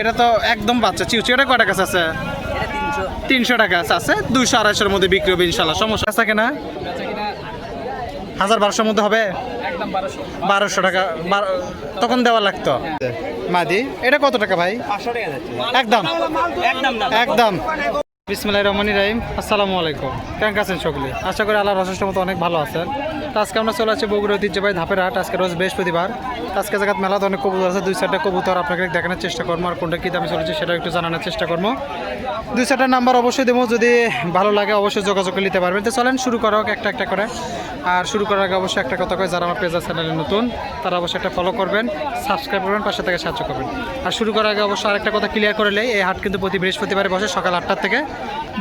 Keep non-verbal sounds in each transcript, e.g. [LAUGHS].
এটা তো একদম বাচ্চা চিউচি এটা কটা কাছে আছে? তিনশো। টাকা আছে দুইশো আড়াইশোর মধ্যে বিক্রি হবে ইনশাল্লাহ। সমস্যা আছে কিনা? হাজার বারোশোর মধ্যে হবে? বারোশো। টাকা তখন দেওয়া লাগতো। মাদি এটা কত টাকা ভাই? একদম। একদম। না একদম বিসমিল্লাহির রহমানির রহিম। আসসালামু আলাইকুম। কেমন আছেন সকলে? আশা করি আল্লাহর অশেষ মতো অনেক ভালো আছেন। তো আজকে আমরা চলে আসছি বগুড়া ঐতিহ্যবাহী ধাপের হাট। আজকে রোজ বৃহস্পতিবার। আজকে জায়গাত মেলাতে অনেক কবুতর আছে। দুই চারটা কবুতর আপনাকে দেখানোর চেষ্টা করব আর কোনটা কী দামে চলেছে সেটা একটু জানানোর চেষ্টা করব। দুই চারটা নাম্বার অবশ্যই দেবো। যদি ভালো লাগে অবশ্যই যোগাযোগ করে নিতে পারবেন। তো চলেন শুরু করা হোক একটা একটা করে। আর শুরু করার আগে অবশ্যই একটা কথা কয় যারা আমার পেজার চ্যানেলে নতুন, তারা অবশ্যই একটা ফলো করবেন সাবস্ক্রাইব করবেন, পাশে থেকে সাহায্য করবেন। আর শুরু করার আগে অবশ্যই আরেকটা কথা ক্লিয়ার করে এই হাট কিন্তু প্রতি বৃহস্পতিবারে বসে সকাল আটটার থেকে।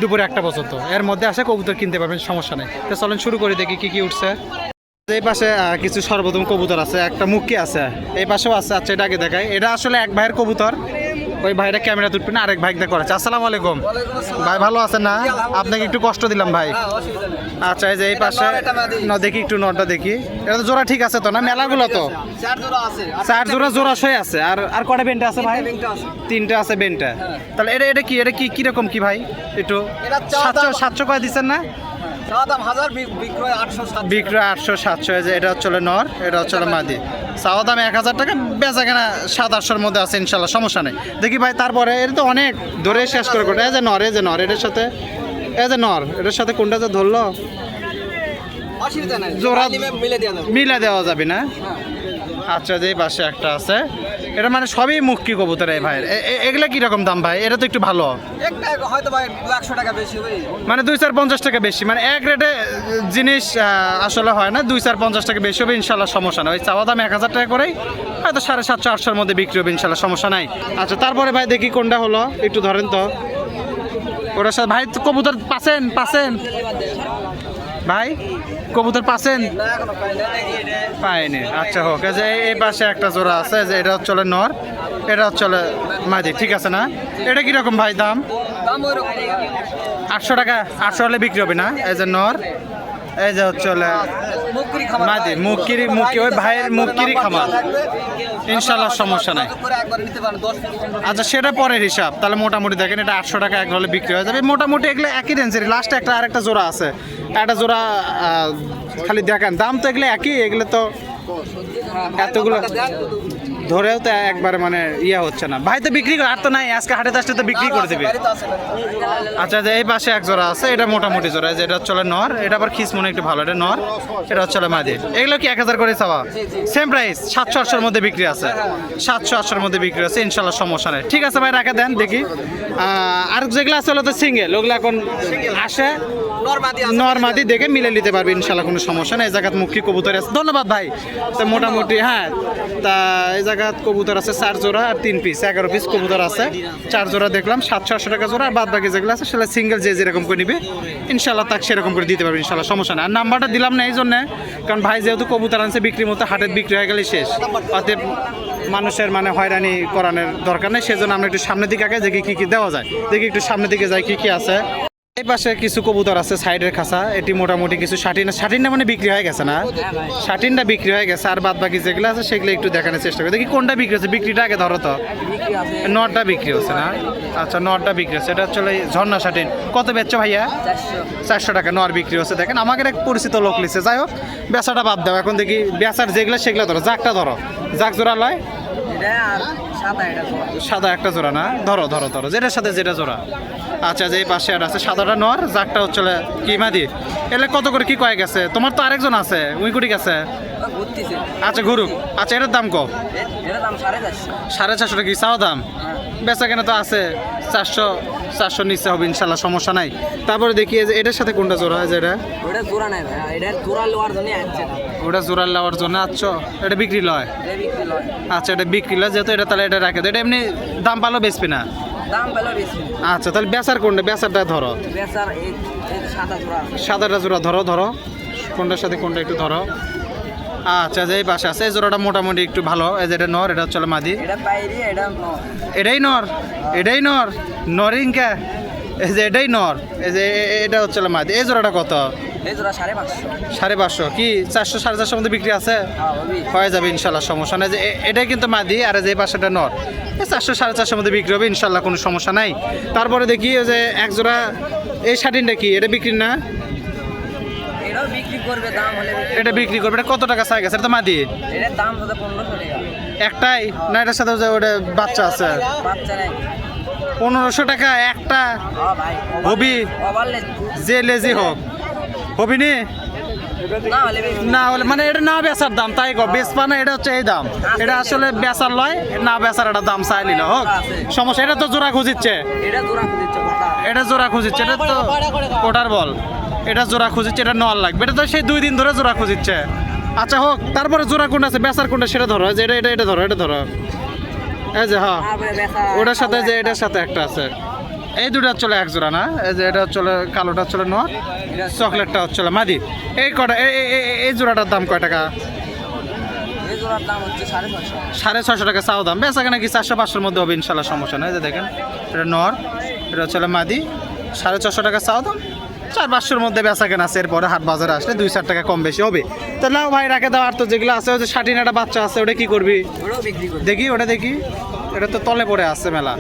দুপুরে একটা পর্যন্ত। এর মধ্যে আসে কবুতর কিনতে পারবেন, সমস্যা নেই। তো চলেন শুরু করে, দেখি কি কি উঠছে। এই পাশে কিছু সর্বপ্রথম কবুতর আছে, একটা মুখি আছে। এই পাশেও আছে আচ্ছা এটা আগে দেখায় এটা আসলে এক ভাইয়ের কবুতর। ওই ভাইটা ক্যামেরা তুলবে না আরেক ভাই দেখা করেছে আসসালামু আলাইকুম। ভাই ভালো আছেন না? আপনাকে একটু কষ্ট দিলাম ভাই। আচ্ছা এই যে এই পাশে না দেখি একটু নটটা দেখি। এটা তো জোড়া ঠিক আছে তো না? মেলাগুলো তো? চার জোড়া আছে চার জোড়া সই আছে। আর আর কটা বেন্টা আছে ভাই? তিনটা আছে বেন্টা। তাহলে এটা এটা কি? এটা কি কীরকম কি ভাই? একটু সাতশো সাতশো কয় দিচ্ছেন না? বিক্রয় আটশো সাতশো। যে এটা হচ্ছে নর এটা হচ্ছে মাদি। চাওয়া দাম এক হাজার টাকা বেচা কেনা সাত আটশোর মধ্যে আছে ইনশাল্লাহ সমস্যা নেই। দেখি ভাই তারপরে এটা তো অনেক ধরে শেষ করে কোটা এই যে নর এই যে নর এটার সাথে এই যে নর এটার সাথে কোনটা যে ধরলো? জোড়া মিলে দেওয়া যাবে। না? আচ্ছা যে পাশে একটা আছে। এটা মানে সবই মুখী কবুতর এই ভাইয়ের। এ- এগুলা কীরকম দাম ভাই? এটা তো একটু ভালো। হয়তো ভাই একশো টাকা বেশি মানে দুই চার পঞ্চাশ টাকা বেশি। মানে এক রেটে জিনিস আসলে হয় না দুই চার পঞ্চাশ টাকা বেশি হবে ইনশাল্লাহ সমস্যা নাই। ওই চাওয়া দাম এক হাজার টাকা করেই হয়তো সাড়ে সাতশো আটশোর মধ্যে বিক্রি হবে ইনশাল্লাহ সমস্যা নাই। আচ্ছা তারপরে ভাই দেখি কোনটা হলো। একটু ধরেন তো। ওটার সাথে ভাই কবুতর পাচ্ছেন পাচ্ছেন ভাই? কবুতর পাচ্ছেন? না এখনও পাই না পাইনি। আচ্ছা হোক। যে এই- পাশে একটা জোড়া আছে যে এটা চলে নর এটা চলে মাঝি ঠিক আছে না? এটা কীরকম ভাই দাম? আটশো টাকা আটশো হলে বিক্রি হবে না? এই যে নর এই যে হচ্ছে মাদি মুকিরি মুকি ওই ভাইয়ের মুকিরি খামার। ইনশাল্লাহ সমস্যা নাই। আচ্ছা সেটা পরের হিসাব। তাহলে মোটামুটি দেখেন এটা আটশো টাকা এক হলে বিক্রি হয়ে যাবে। মোটামুটি এগুলো একই রেঞ্জের লাস্টে একটা আরেকটা জোড়া আছে। একটা জোড়া খালি দেখেন। দাম তো এগুলো একই এগুলো তো এতগুলো ধরেও তো একবার মানে ইয়ে হচ্ছে না। ভাই তো বিক্রি করে আর তো নাই, আজকে হাটে আসতে তো বিক্রি করে দেবে। আচ্ছা যে এই পাশে এক জোড়া আছে, এটা মোটামুটি জোড়া যে এটা চলে নর, এটা আবার খিস মনে একটু ভালো, এটা নর, এটা হচ্ছে মাদি। এগুলো কি এক হাজার করে চাওয়া? সেম প্রাইস সাতশো আটশোর মধ্যে বিক্রি আছে। সাতশো আটশোর মধ্যে বিক্রি আছে, ইনশাল্লাহ সমস্যা নেই। ঠিক আছে ভাই, রাখা দেন, দেখি। আর যেগুলো আছে ওগুলো তো সিঙ্গেল ওগুলো এখন আসে। নরমাদি দেখে মিলে নিতে পারবে, ইনশাল্লাহ কোনো সমস্যা নেই। এই জায়গাত মুখী কবুতর আছে? ধন্যবাদ ভাই। তো মোটামুটি হ্যাঁ তা এই জায়গাত কবুতর আছে চার জোড়া আর তিন পিস এগারো পিস কবুতর আছে। চার জোড়া দেখলাম সাতশো আটশো টাকা জোড়া, আর বাদ বাকি যেগুলো আছে সেটা সিঙ্গেল যে যেরকম করে নিবে ইনশাল্লাহ তাকে সেরকম করে দিতে পারবে ইনশাল্লাহ সমস্যা নেই। আর নাম্বারটা দিলাম না এই জন্য, কারণ ভাই যেহেতু কবুতর আনছে বিক্রি মতো হাটের বিক্রি হয়ে গেলে শেষ। অতএব মানুষের মানে হয়রানি করানোর দরকার নেই, সেজন্য আমরা একটু সামনের দিকে আগে দেখি কি কি দেওয়া যায়। দেখি একটু সামনের দিকে যাই, কি কি আছে। এই পাশে কিছু কবুতর আছে সাইডের খাসা এটি মোটামুটি কিছু ষাটিন ষাটিনটা মানে বিক্রি হয়ে গেছে না? ষাটিনটা বিক্রি হয়ে গেছে আর বাদ বাকি যেগুলো আছে সেগুলো একটু দেখানোর চেষ্টা করি। দেখি কোনটা বিক্রি হচ্ছে? বিক্রিটা আগে ধরো তো। নটটা বিক্রি হচ্ছে না? আচ্ছা নটটা বিক্রি হচ্ছে। এটা হচ্ছে ঝর্ণা ষাটিন কত বেচছো ভাইয়া? চারশো। টাকা নর বিক্রি হচ্ছে। দেখেন আমাকে এক পরিচিত লোক লিখছে যাই হোক বেচাটা বাদ দাও। এখন দেখি বেচার যেগুলো সেগুলো ধরো। জাকটা ধরো। জাক জোড়া লয়। সাদা একটা জোড়া। না? ধরো ধরো ধরো। যেটার সাথে যেটা জোড়া। আচ্ছা যে পাশে আর আছে, সাদাটা নর যাকটা হচ্ছে কি মাদি এলে কত করে কি কয়ে গেছে তোমার তো আরেকজন আছে উই আছে আচ্ছা ঘুরুক। আচ্ছা এটার দাম কো সাড়ে চারশো। টাকা কি? চাওয়া দাম? বেচা কেনা তো আছে। চারশো চারশো নিচে হবে ইনশাল্লাহ সমস্যা নাই। তারপরে দেখি যে এটার সাথে কোনটা জোড়া হয় যেটা ওটা জোড়া নেই এটা জোড়া জন্য ওটা জোড়া নেওয়ার জন্য আচ্ছা এটা বিক্রি লয়? আচ্ছা এটা বিক্রি লয় যেহেতু এটা তাহলে এটা রাখে। এটা এমনি দাম পালো বেচবি না? আচ্ছা তাহলে বেচার কোনটা? বেচারটা ধরো। সাদাটা জোড়া ধরো ধরো। কোনটার সাথে কোনটা একটু ধরো। আচ্ছা যে এই পাশে আছে এই জোড়াটা মোটামুটি একটু ভালো। এই যে এটা নর এটা হচ্ছে মাদি। এটাই নর এটাই নর। নরিংকা এই যে এটাই নর। এই যে এটা হচ্ছে মাদি। এই জোড়াটা কত? এই জোড়া সাড়ে পাঁচশো। কি চারশো সাড়ে চারশোর মধ্যে বিক্রি আছে? হ্যাঁ হয়ে যাবে ইনশাল্লাহ সমস্যা নাই। যে এটাই কিন্তু মাদি আর যে পাশেটা নর। এই চারশো সাড়ে চারশোর মধ্যে বিক্রি হবে ইনশাল্লাহ কোনো সমস্যা নাই। তারপরে দেখি যে এক জোড়া এই শাটিনটা কি? এটা বিক্রি না? করবে দাম হলে এটা বিক্রি করবে এটা কত টাকা চাই গেছে এটা তো মাদি? এটার দাম হতে পনেরোশো টাকা। একটাই? না এটার সাথে ওটা বাচ্চা আছে? বাচ্চা নেই। পনেরোশো টাকা একটা? হ্যাঁ ভাই হবি? যে লেজি হোক। হবি নি না হলে মানে এটা না বেচার দাম তাই গো বেচবা না এটা হচ্ছে এই দাম। এটা আসলে বেচার লয় না বেচার একটা দাম চাই নিল হোক। সমস্যা এটা তো জোড়া খুঁজিচ্ছে। এটা জোড়া কথা এটা জোড়া খুঁজিচ্ছে এটা তো কোটার বল। এটা জোড়া খুঁজিচ্ছে এটা নল লাগবে। এটা তো সেই দুই দিন ধরে জোড়া খুঁজিচ্ছে। আচ্ছা হোক তারপরে জোড়া কোনটা আছে? বেচার কোনটা সেটা ধরো। যে এটা এটা এটা ধরো এটা ধরো। এই যে হ্যাঁ। ওটার সাথে যে এটার সাথে একটা আছে। এই দুটো চলে এক জোড়া না? এই যে এটা চলে কালোটা চলে নর চকলেটটা হচ্ছে মাদি। এই কটা এই- জোড়াটার দাম কয় টাকা? দাম হচ্ছে সাড়ে ছশো টাকা চাও দাম। বেচা কেনা কি চারশো পাঁচশোর মধ্যে হবে ইনশাল্লাহ সমস্যা নেই। যে দেখেন এটা নর এটা হচ্ছে মাদি। সাড়ে ছশো টাকা চাও দাম। চার পাঁচশোর মধ্যে বেচা কেনা আছে এরপরে হাট বাজারে আসলে দুই চার টাকা কম বেশি হবে। তাহলে নাও ভাই রাখে দাও আর তো যেগুলো আছে ওই যে ষাটিন একটা বাচ্চা আছে ওটা কি করবি? দেখি ওটা দেখি। এটা তো তলে পড়ে আছে মেলা।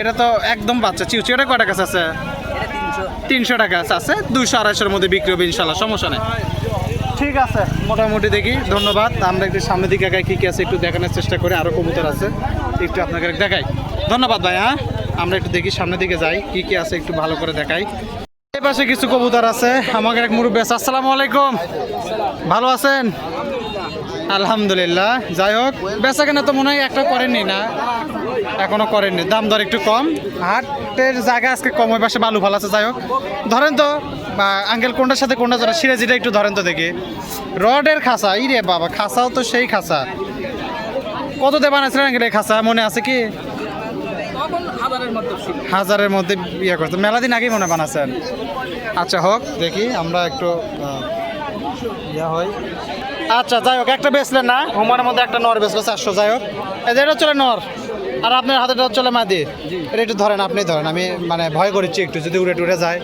এটা তো একদম বাচ্চা চিউচি ওটা কটা টাকা আছে? তিনশো। টাকা আছে দুইশো আড়াইশোর মধ্যে বিক্রি হবে ইনশাল্লাহ সমস্যা নেই। ঠিক আছে মোটামুটি দেখি ধন্যবাদ। আমরা একটু সামনের দিকে আগাই কী কী আছে একটু দেখানোর চেষ্টা করি আরও কবুতর আছে একটু আপনাকে দেখাই। ধন্যবাদ ভাই হ্যাঁ? আমরা একটু দেখি সামনের দিকে যাই কী কী আছে একটু ভালো করে দেখাই। পাশে কিছু কবুতর আছে। আমাকে এক মুরব্বী আছে। আসসালামু আলাইকুম। ভালো আছেন? আলহামদুলিল্লাহ। যাই হোক, বেচা কেনা তো মনে হয় একটা করেননি না? এখনও করেননি। দাম দর একটু কম। হাটের জায়গা আজকে কম, ওই পাশে বালু ভালো আছে। যাই হোক, ধরেন তো আঙ্কেল কোনটার সাথে কোনটা ধরা সিরাজিটা একটু ধরেন তো দেখি। রডের খাসা ই রে বাবা খাসাও তো সেই খাসা কত দিয়ে বানাইছিলেন আঙ্কেল এই খাসা মনে আছে কি? হাজারের মধ্যে ইয়ে করতে মেলা দিন আগেই মনে বানাচ্ছেন। আচ্ছা হোক, দেখি আমরা একটু ইয়া হয় আচ্ছা যাই হোক, একটা বেচলেন না। হোমার মধ্যে একটা নর বেচলো, চারশো, যাই হোক। এটা চলে নর। আর আপনার হাতেটা চলে মাদি। এটা একটু ধরেন আপনি ধরেন। আমি মানে ভয় করছি একটু, যদি উড়ে টুড়ে যায়।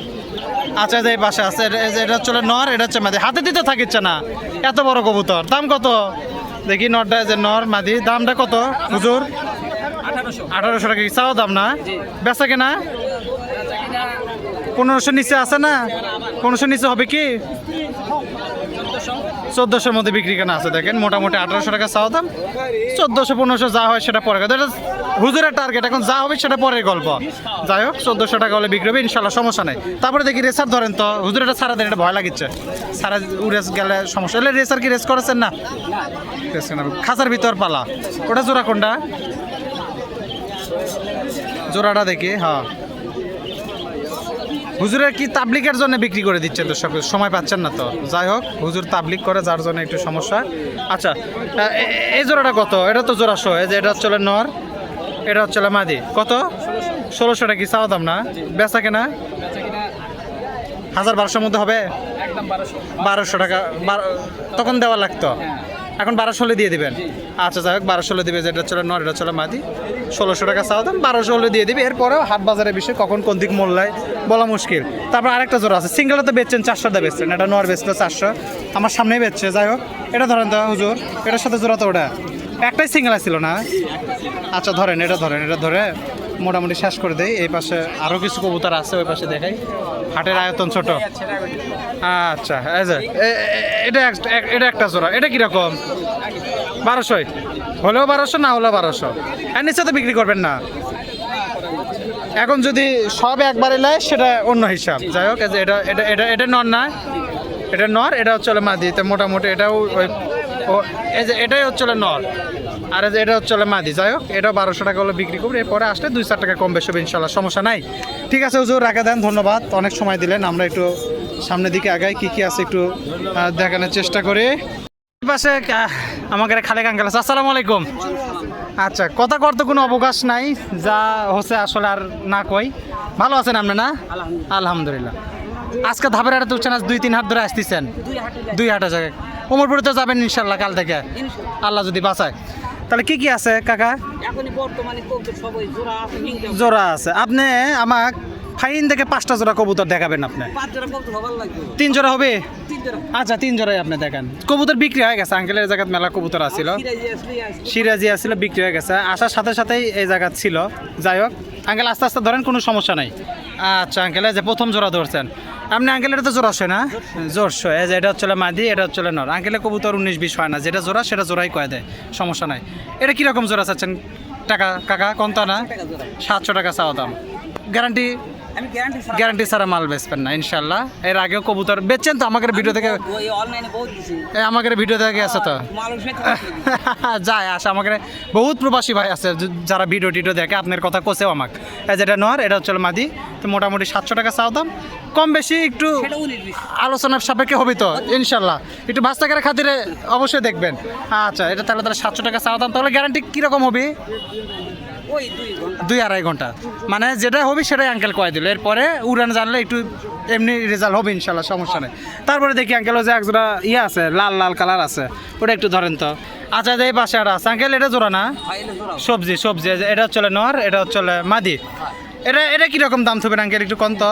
আচ্ছা এই পাশে আছে, এটা- চলে নর, এটা হচ্ছে মাদি। হাতে দিতে থাকিচ্ছে না। এত বড় কবুতর। দাম কত? দেখি নরটা যে নর, মাদি। দামটা কত? হুজুর? আঠারোশো। টাকা চাও দাম না? বেচা কেনা? পনেরোশো নিচে আছে না? পনেরোশো নিচে হবে কি? চোদ্দোশোর মধ্যে বিক্রি কেনা আছে দেখেন। মোটামুটি আঠারোশো টাকা চাও দাম। চোদ্দোশো পনেরোশো যা হয় সেটা পরে। এটা হুজুরের টার্গেট এখন যা হবে সেটা পরের গল্প। যাই হোক চোদ্দোশো টাকা হলে বিক্রি হবে ইনশাল্লাহ সমস্যা নেই। তারপরে দেখি রেসার ধরেন তো হুজুর এটা সারা দিন এটা ভয় লাগিচ্ছে। সারা উড়ে গেলে সমস্যা। হলে রেসার কি রেস করেছেন না? রেস খাঁচার ভিতর পালা। ওটা জোড়া কোনটা? জোড়াটা দেখি হ্যাঁ। হুজুরের কি তাবলিকের জন্য বিক্রি করে দিচ্ছেন তো সব সময় পাচ্ছেন না তো। যাই হোক হুজুর তাবলিক করে যার জন্য একটু সমস্যা। আচ্ছা এই জোড়াটা কত? এটা তো জোড়া শো যে এটা হচ্ছে নর এটা হচ্ছে মাদি। কত? ষোলোশো টাকা কি চাওয়া দাম না? বেচা কেনা? হাজার বারোশোর মধ্যে হবে? বারোশো। টাকা তখন দেওয়া লাগতো? এখন বারোশো হলে দিয়ে দিবেন। আচ্ছা যাই হোক বারোশো হলে দিবে যেটা চলে এটা চলে মাদি। ষোলোশো টাকা চাও দাম বারোশো হলে দিয়ে দিবে। এরপরেও হাট বাজারের বিষয়ে কখন কোন দিক মূল্যায় বলা মুশকিল। তারপর আরেকটা জোড়া আছে সিঙ্গেলটা তো বেচছেন চারশো টাকা বেচছেন এটা নর বেচলো চারশো। আমার সামনেই বেচছে যাই হোক এটা ধরেন তো হুজুর এটার সাথে জোড়া তো ওটা। একটাই সিঙ্গেল ছিল না? আচ্ছা ধরেন এটা ধরেন এটা ধরে। মোটামুটি শেষ করে দেয় এই পাশে আরও কিছু কবুতর আছে, ওই পাশে দেখাই। হাটের আয়তন ছোট। আচ্ছা এটা এটা একটা জোড়া। এটা কীরকম? বারোশোই। হলেও বারোশো, না হলেও বারোশো। আর নিচে তো বিক্রি করবেন না। এখন যদি সব একবারে নেয়, সেটা অন্য হিসাব। যাই হোক এটা এটা এটা এটা নর না। এটা নর, এটা হচ্ছে মাদি। তো মোটামুটি এটাও ওই, ও, এই যে এটাই হচ্ছে নর। আর যে এটা হচ্ছে মাদি যাই হোক এটাও বারোশো টাকা হলো বিক্রি করবে। এরপরে আসলে দুই চার টাকা কম বেশি হবে ইনশাল্লাহ সমস্যা নাই। ঠিক আছে হুজুর রাখা দেন ধন্যবাদ। অনেক সময় দিলেন আমরা একটু সামনের দিকে আগাই কি কি আছে একটু দেখানোর চেষ্টা করি। পাশে আমাকে খালেক আঙ্কেল আছে। আসসালামু আলাইকুম। আচ্ছা কথা করতে কোনো অবকাশ নাই যা হচ্ছে আসলে আর না কই। ভালো আছেন আপনি না? আলহামদুলিল্লাহ। আজকে ধাপের হাটে উঠছেন আজ দুই তিন হাত ধরে আসতেছেন। দুই হাটে জায়গায় ওমরপুরে তো যাবেন ইনশাল্লাহ কাল থেকে। আল্লাহ যদি বাঁচায়। তাহলে কি কি আছে কাকা? এখনই বর্তমানে কবুতর সবাই জোড়া আছে আপনি আমাক ফাইন থেকে পাঁচটা জোড়া কবুতর দেখাবেন আপনি। তিন জোড়া হবে? আচ্ছা তিন জোড়াই আপনি দেখেন। কবুতর বিক্রি হয়ে গেছে আঙ্কেলের জায়গায় মেলা কবুতর আসছিল সিরাজি আসছিল বিক্রি হয়ে গেছে। আসার সাথে সাথেই এই জায়গা ছিল। যাই হোক আঙ্কেল আস্তে আস্তে ধরেন কোনো সমস্যা নাই। আচ্ছা আঙ্কেল যে প্রথম জোড়া ধরছেন। আপনি আঙ্কেলের তো আসে না? জোরশো এই যে এটা হচ্ছে মাদি এটা হচ্ছে নর। আঙ্কেলে কবুতর উনিশ বিশ হয় না যেটা জোড়া সেটা জোড়াই কয়ে দেয় সমস্যা নাই। এটা কীরকম জোড়া চাচ্ছেন টাকা কাকা কন্ত না? সাতশো টাকা চাওয়া দাম। গ্যারান্টি? গ্যারান্টি ছাড়া মাল বেচবেন না ইনশাল্লাহ এর আগেও কবুতর বেচছেন তো আমাদের ভিডিও থেকে? আমাদের ভিডিও থেকে আছে তো? যায় [LAUGHS] আসে আমাকে বহুত প্রবাসী ভাই আছে যারা ভিডিও টিডিও দেখে আপনার কথা কোসেও আমাকে। যেটা নর এটা হচ্ছে মাদি। তো মোটামুটি সাতশো টাকা চাও দাম। কম বেশি একটু আলোচনার সাপেক্ষে হবে তো ইনশাল্লাহ একটু বাস্তাকারের খাতিরে অবশ্যই দেখবেন। আচ্ছা এটা তাহলে তাহলে সাতশো টাকা চাও দাম তাহলে গ্যারান্টি কীরকম হবে? দুই আড়াই ঘণ্টা। মানে যেটা হবে সেটাই আঙ্কেল কয়ে দিল। এরপরে উড়ান জানলে একটু এমনি রেজাল্ট হবে ইনশাল্লাহ সমস্যা নেই। তারপরে দেখি আঙ্কেল যে একজোড়া ইয়ে আছে লাল লাল কালার আছে ওটা একটু ধরেন তো। আচ্ছা এই পাশে আর আছে। আঙ্কেল এটা জোড়া না? সবজি সবজি এটা হচ্ছে নর এটা হচ্ছে মাদি। এটা এটা কীরকম দাম থাকবে আঙ্কেল একটু কম তো।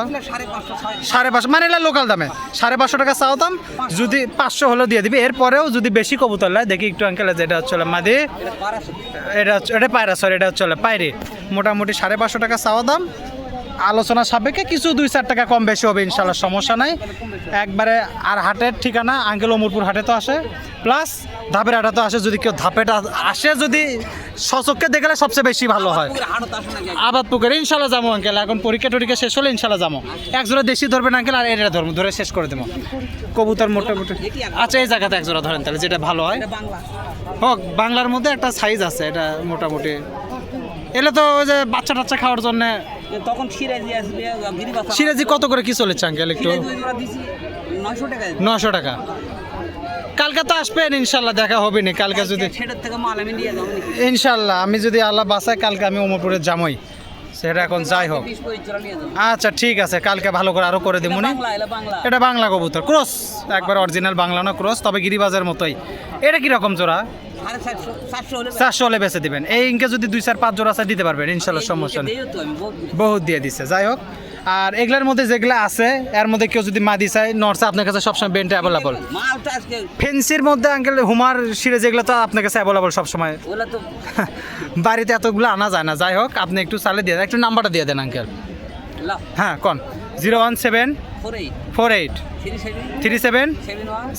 সাড়ে পাঁচশো মানে এটা লোকাল দামে। সাড়ে পাঁচশো টাকা চাও দাম যদি পাঁচশো হলেও দিয়ে দিবি। এরপরেও যদি বেশি কবুতর লাগে দেখি একটু আঙ্কেল এটা হচ্ছে মাদি। এটা এটা পায়রা সরি এটা হচ্ছে পায়রে। মোটামুটি সাড়ে পাঁচশো টাকা চাওয়া দাম। আলোচনা সাপেক্ষে কিছু দুই চার টাকা কম বেশি হবে ইনশাল্লাহ সমস্যা নাই। একবারে আর হাটের ঠিকানা আঙ্কেল অমরপুর হাটে তো আসে। প্লাস ধাপের হাটে তো আসে, যদি কেউ ধাপেটা আসে, যদি সচককে দেখলে সবচেয়ে বেশি ভালো হয়। আবাদ পুকুরে ইনশাল্লাহ যাব আঙ্কেল, এখন পরীক্ষা টরীক্ষা শেষ হলে ইনশাল্লাহ যাব। এক জোড়া দেশি ধরবেন আঙ্কেল, আর এটা ধরবো, ধরে শেষ করে দেবো। কবুতর মোটামুটি। আচ্ছা এই জায়গাতে এক জোড়া ধরেন তাহলে, যেটা ভালো হয়। হোক, বাংলার মধ্যে একটা সাইজ আছে, এটা মোটামুটি। এলে তো ওই যে বাচ্চা টাচ্চা খাওয়ার জন্য তখন সিরাজি আসবে গিরিবাসা সিরাজি কত করে কি চলেছে আঙ্কেল একটু? নয়শো টাকা নশো টাকা। কালকে তো আসবেন ইনশাল্লাহ দেখা হবে না। কালকে যদি সেটার থেকে মাল আমি নিয়ে যাব ইনশাল্লাহ আমি যদি আল্লাহ বাসায় কালকে আমি ওমরপুরে যামই। সেটা এখন যাই হোক। আচ্ছা ঠিক আছে কালকে ভালো করে আরও করে দেবো এটা বাংলা। এটা বাংলা কবুতর ক্রস একবার অরিজিনাল বাংলা না ক্রস তবে গিরিবাজের মতোই। এটা কি রকম জোড়া? চারশো হলে বেছে বেঁচে দিবেন। এই ইনকে যদি দুই চার পাঁচ জোড়া আছে দিতে পারবেন ইনশাল্লাহ সমস্যা নেই। বহুত দিয়ে দিচ্ছে যাই হোক আর এগুলার মধ্যে যেগুলো আছে এর মধ্যে কেউ যদি মাদি চায় নর্সে আপনার কাছে সবসময় বেন্টে অ্যাভেলেবল ফেন্সির মধ্যে আঙ্কেল হুমার সিরিজ এগুলো তো আপনার কাছে অ্যাভেলেবল সবসময়। [LAUGHS] বাড়িতে এতগুলো আনা যায় না। যাই হোক আপনি একটু চালে দিয়ে দেন। একটু নাম্বারটা দিয়ে দেন আঙ্কেল হ্যাঁ কন? Zero one seven four eight. Three seven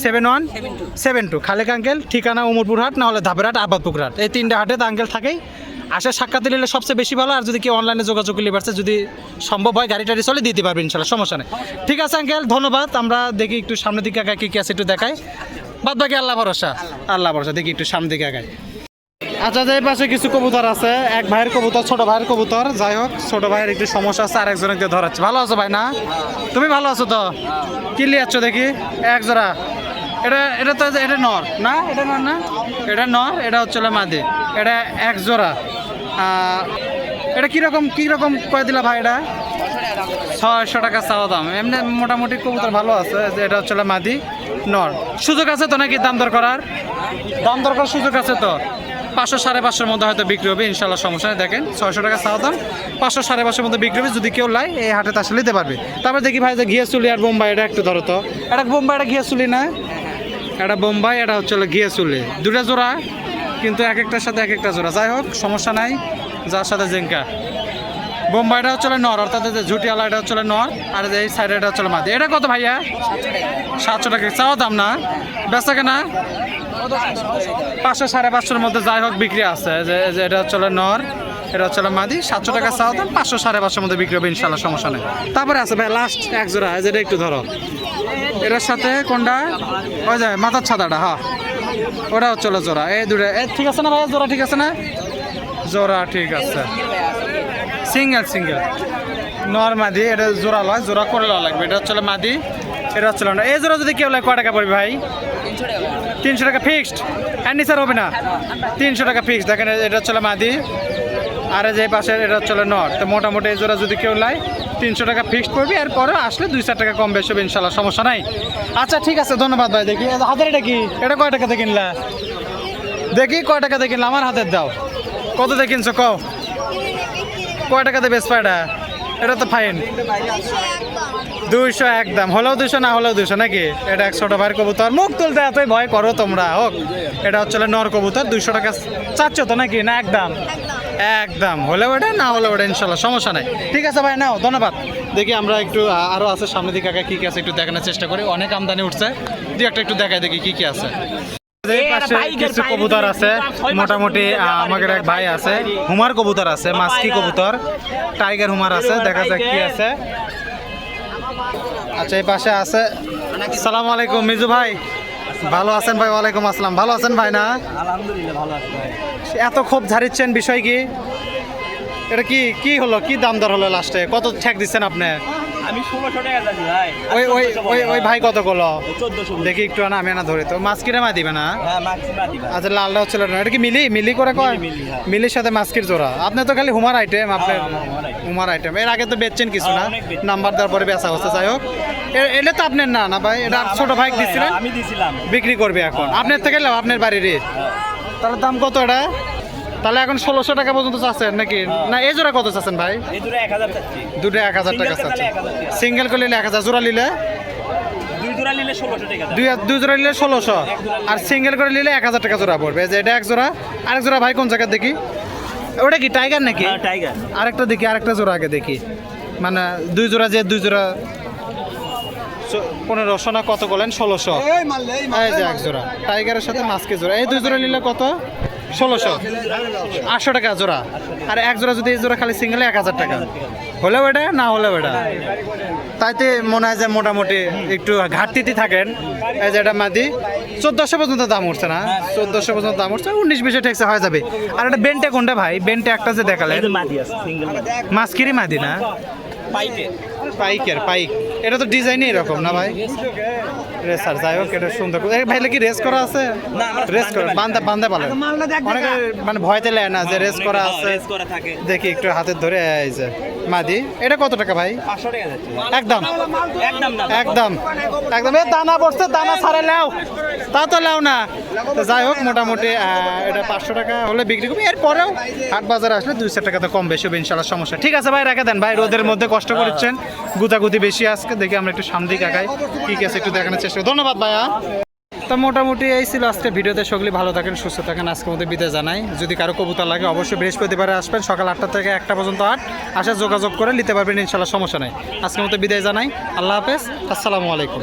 seven one seven two. Seven two. Khalek uncle ঠিকানা উমরপুর হাট নাহলে ধাপের হাট আবাদপুকুর হাট এই তিনটা হাটে তো আঙ্কেল থাকেই। আসে সাক্ষাৎ নিলে সবচেয়ে বেশি ভালো, আর যদি কেউ অনলাইনে যোগাযোগ করলে পারছে যদি সম্ভব হয় গাড়ি টাড়ি চলে দিতে পারবে ইনশাল্লাহ, সমস্যা নেই। ঠিক আছে আঙ্কেল ধন্যবাদ। আমরা দেখি একটু সামনের দিকে আগায় কী কী আছে একটু দেখাই। বাদ বাকি আল্লাহ ভরসা। আল্লাহ ভরসা, দেখি একটু সামনের দিকে আগাই। আচ্ছা যে পাশে কিছু কবুতর আছে, এক ভাইয়ের কবুতর, ছোট ভাইয়ের কবুতর। যাই হোক, ছোট ভাইয়ের একটু সমস্যা আছে, আর একজনকে ধরাচ্ছে। ভালো আছো ভাই, না? তুমি ভালো আছো তো? কি লিয়াচ্ছ দেখি? এক জোড়া। এটা এটা তো এটা নর। না? এটা নর না? এটা নর, এটা হচ্ছে মাদি। এটা এক জোড়া। এটা কীরকম কীরকম কয়ে দিলা ভাই এটা? ছয়শো টাকা চাওয়া দাম। এমনি মোটামুটি কবুতর ভালো আছে এটা হচ্ছে মাদি নর। সুযোগ আছে তো নাকি দাম দর করার? দাম দর করার সুযোগ আছে তো? পাঁচশো, সাড়ে পাঁচশোর মধ্যে হয়তো বিক্রি হবে ইনশাল্লাহ সমস্যা নেই। দেখেন, ছয়শো টাকা চাওয়া দাম। পাঁচশো, সাড়ে পাঁচশোর মধ্যে বিক্রি হবে, যদি কেউ লাই, এই হাটে আসলে দিতে পারবে। তারপর দেখি ভাই যে ঘিয়ে চুলি আর বোম্বাই এটা একটু ধরো তো। এটা বোম্বাই এটা ঘিয়ে চুলি না? এটা বোম্বাই, এটা হচ্ছে হলো ঘিয়ে চুলি দুটা জোড়া, কিন্তু এক একটার সাথে এক একটা জোড়া। যাই হোক, সমস্যা নাই, যার সাথে জেঙ্কা বোম্বাইটা হচ্ছে নর, অর্থাৎ যে ঝুটিওয়ালা এটা হচ্ছে নর, আর এই সাইডে এটা হচ্ছে মাদি। এটা কত ভাইয়া? সাতশো টাকা। চাওয়া দাম না? বেচা কেনা? পাঁচশো, সাড়ে পাঁচশোর মধ্যে যাই হোক, বিক্রি আছে। যে এটা হচ্ছে নর। এটা হচ্ছে মাদি, সাতশো টাকা চাওয়া দাম, পাঁচশো, সাড়ে পাঁচশোর মধ্যে বিক্রি হবে ইনশাল্লাহ সমস্যা নেই। তারপরে আছে ভাই লাস্ট এক জোড়া যেটা একটু ধরো। এটার সাথে কোনটা? ওই যে মাথার ছাতাটা হ্যাঁ। ওটা হচ্ছে জোড়া, এই দুটো এ ঠিক আছে না ভাই, জোড়া ঠিক আছে না? জোড়া ঠিক আছে। সিঙ্গেল সিঙ্গেল নর মাদি, এটা জোড়া লয়, জোড়া করে লওয়া লাগবে। এটা হচ্ছে মাদি, এটা হচ্ছে নর। এই জোড়া যদি কেউ লাগে কয় টাকা পড়বে ভাই? তিনশো টাকা ফিক্সড অ্যান্ড স্যার হবে না? তিনশো টাকা ফিক্সড দেখেন, এটা হচ্ছে মাদি। আর যে পাশে এটা হচ্ছে নর। তো মোটামুটি এই জোড়া যদি কেউ লাই তিনশো টাকা ফিক্সড করবি, এরপরে আসলে দুই চার টাকা কম বেশি হবে, ইনশাল্লাহ, সমস্যা নাই। আচ্ছা ঠিক আছে, ধন্যবাদ ভাই, দেখি। হাতের এটা কি? এটা কয় টাকাতে কিনলা? দেখি কয় টাকাতে কিনলা, আমার হাতের দাও। কত দিয়ে কিনছো, কও? কয় টাকাতে বেচপা এটা? এটা তো ফাইন দুইশো একদম। হলেও দুইশো, না হলেও দুইশো, নাকি? এটা এক একশো টাকার কবুতর। মুখ তুলতে এতই ভয় করো তোমরা, হোক। এটা হচ্ছে নর কবুতর, দুইশো টাকা চাচ্ছ তো নাকি? না, একদম। একদম হলে এটা না হলে এটা ইনশাল্লাহ সমস্যা নাই। ঠিক আছে ভাই নাও ধন্যবাদ। দেখি আমরা একটু আ- আরও আছে সামনে দিকে আগে কি কি আছে একটু দেখানোর চেষ্টা করি। অনেক আমদানি উঠছে। দু একটা একটু দেখাই দেখি কি কি আছে। পাশে কিছু কবুতর আছে। মোটামুটি আমাদের এক ভাই আছে। হুমার কবুতর আছে মাস্কি কবুতর। টাইগার হুমার আছে দেখা যাক কি আছে। আচ্ছা এই পাশে আছে। সালাম আলাইকুম মিজু ভাই। ভালো আছেন ভাই ওয়ালাইকুম আসসালাম। ভালো আছেন ভাই না? আলহামদুলিল্লাহ ভালো আছে ভাই। এত ক্ষোভ ঝাড়িচ্ছেন বিষয় কি? এটা কি কি হলো? কি দাম দর হলো লাস্টে কত ঠেক দিচ্ছেন আপনি? আমি ষোলোশো টাকা যাচ্ছি ভাই। ওই ওই ওই ওই ভাই। কত করল? চোদ্দশো দেখি একটু না আমি না ধরে তো। মাছ কিনে মা দিবে না? হ্যাঁ আচ্ছা লালটা হচ্ছিল না এটা কি মিলি? মিলি করে কয়? হ্যাঁ। মিলির সাথে মাস্কির জোড়া। আপনি তো খালি হুমার আইটেম আপনার হ্যাঁ, হুমার আইটেম এর আগে তো বেচছেন কিছু না? নাম্বার দেওয়ার পরে বেচা হচ্ছে যাই হোক। এটা তো আপনার না না ভাই? এটা ছোট ভাই দিচ্ছিলেন? আমি দিছিলাম। বিক্রি করবে এখন। আপনার থেকে লাও আপনার বাড়িরই তাহলে দাম কত এটা? তাহলে এখন ষোলোশো টাকা পর্যন্ত চাচ্ছেন নাকি? না এই জোড়া কত চাচ্ছেন ভাই? দুটো এক হাজার টাকা চাচ্ছেন। তাহলে 1000 টাকা। সিঙ্গেল করে নিলে এক হাজার জোড়া নিলে? দুই জোড়া নিলে ষোলোশো আর সিঙ্গেল করে নিলে এক হাজার টাকা জোড়া পড়বে। যে এটা এক জোড়া। আরেক জোড়া ভাই কোন জায়গায় দেখি? ওটা কি টাইগার নাকি? হ্যাঁ টাইগার। আরেকটা দেখি আরেকটা জোড়া আগে দেখি। মানে দুই জোড়া যে দুই জোড়া পনেরোশো না কত বলেন? ষোলোশো। এই যে এক জোড়া। টাইগারের সাথে মাস্কে জোড়া। এই দুই জোড়া নিলে কত? ষোলোশো। আটশো টাকা জোড়া। আর এক জোড়া যদি এই জোড়া খালি সিঙ্গেলে এক হাজার টাকা। হলেও এটা না হলেও এটা। তাইতে মনে হয় যে মোটামুটি একটু ঘাটতিতে থাকেন। এই যে এটা মাদি। চোদ্দশো পর্যন্ত দাম উঠছে না? চোদ্দশো পর্যন্ত দাম উঠছে উনিশ বিশে ঠেকছে হয়ে যাবে। আর এটা বেন্টে কোনটা ভাই? বেন্টে একটা যে দেখালে যে মাদি মাস্কিরি মাদি। না? পাইকের পাইক। এটা তো ডিজাইনই এরকম না ভাই? রেসার যাই হোক এটা সুন্দর করে- ভাইলে কি রেস করা আছে? রেস করে বান্ধে বান্ধে পালে অনেকে মানে ভয়তে লেয় না যে রেস করা আছে। রেস করা থাকে। দেখি একটু হাতে ধরে এই যে। মাদি এটা কত টাকা ভাই? একদম। একদম একদম। একদম। এ দানা পড়ছে দানা ছাড়ে লাও তা তো লাও না। তো যাই হোক মোটামুটি এটা পাঁচশো টাকা হলে বিক্রি করবি। এরপরেও হাট বাজারে আসলে দুইশো টাকা তো কম বেশি হবে ইনশাল্লাহ সমস্যা। ঠিক আছে ভাই রেখে দেন। ভাই রোদের মধ্যে কষ্ট করছেন। গুতাগুতি বেশি আজকে। দেখি আমরা একটু সামনে দিকে আগাই। কি কি আছে একটু দেখানোর চেষ্টা করি। ধন্যবাদ ভাইয়া। তো মোটামুটি এই ছিল আজকে ভিডিওতে। সকলে ভালো থাকেন, সুস্থ থাকেন। আজকে মধ্যে বিদায় জানাই। যদি কারও কবুতর লাগে, অবশ্যই বৃহস্পতিবারে আসবেন। সকাল আটটা থেকে একটা পর্যন্ত আট। আসা যোগাযোগ করে নিতে পারবেন, ইনশাল্লাহ সমস্যা নেই। আজকে মতো বিদায় জানাই। আল্লাহ হাফেজ। আসসালামু আলাইকুম।